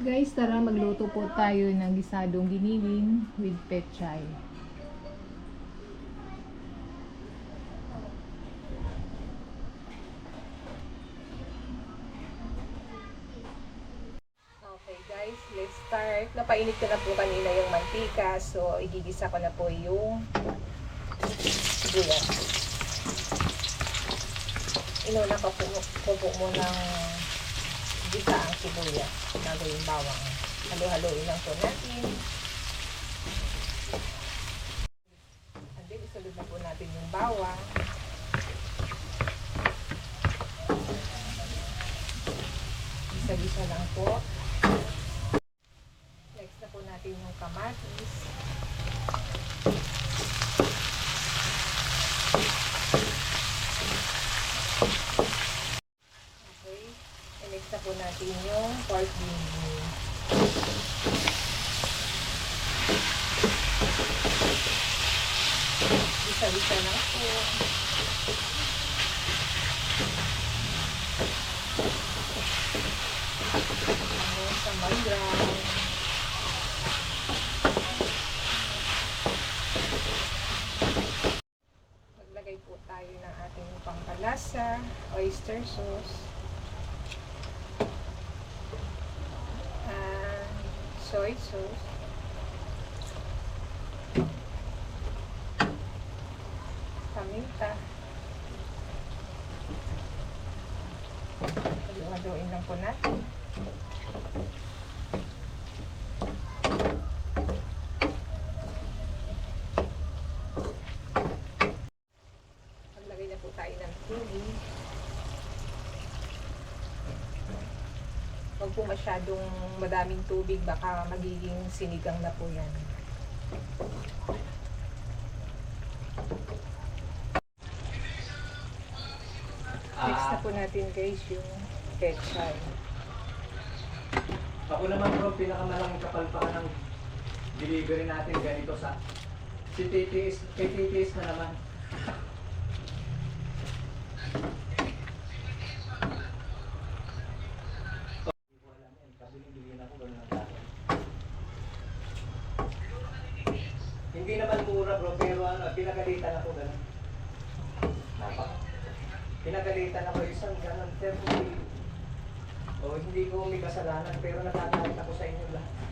Tara, magluto po tayo ng gisadong giniling with pechay. Okay guys, let's start. Napainit ko na po kanina yung mantika. So, igigisa ko na po yung sibuyas. Inuna ko po, ko po munang gisa ang sibuyas bago yung bawang. Halo-haloin lang po natin. And then, isulod na po natin yung bawang. Isa-isa lang po. Next na po natin yung kamatis. Okay. Na po natin yung pork bini. Bisa-bisa lang po. Ano, sa brown. Maglagay po tayo ng ating pangkalasa, oyster sauce, and soy sauce, paminta, Haluin lang po natin. Maglagay na po tayo ng tubig. Huwag po masyadong madaming tubig, baka magiging sinigang na po yan. Next na po natin guys yung pechay. Ako naman bro, pinakamalaking kapalpakan ng delivery natin ganito sa si TTS, kay TTS na naman. Hindi naman mura bro, pero ano, pinagalitan ako ganun. Napaka. Pinagalitan ako isang ganun, pero hindi, oh, hindi ko may kasalanan, pero natatalit ako sa inyo lahat.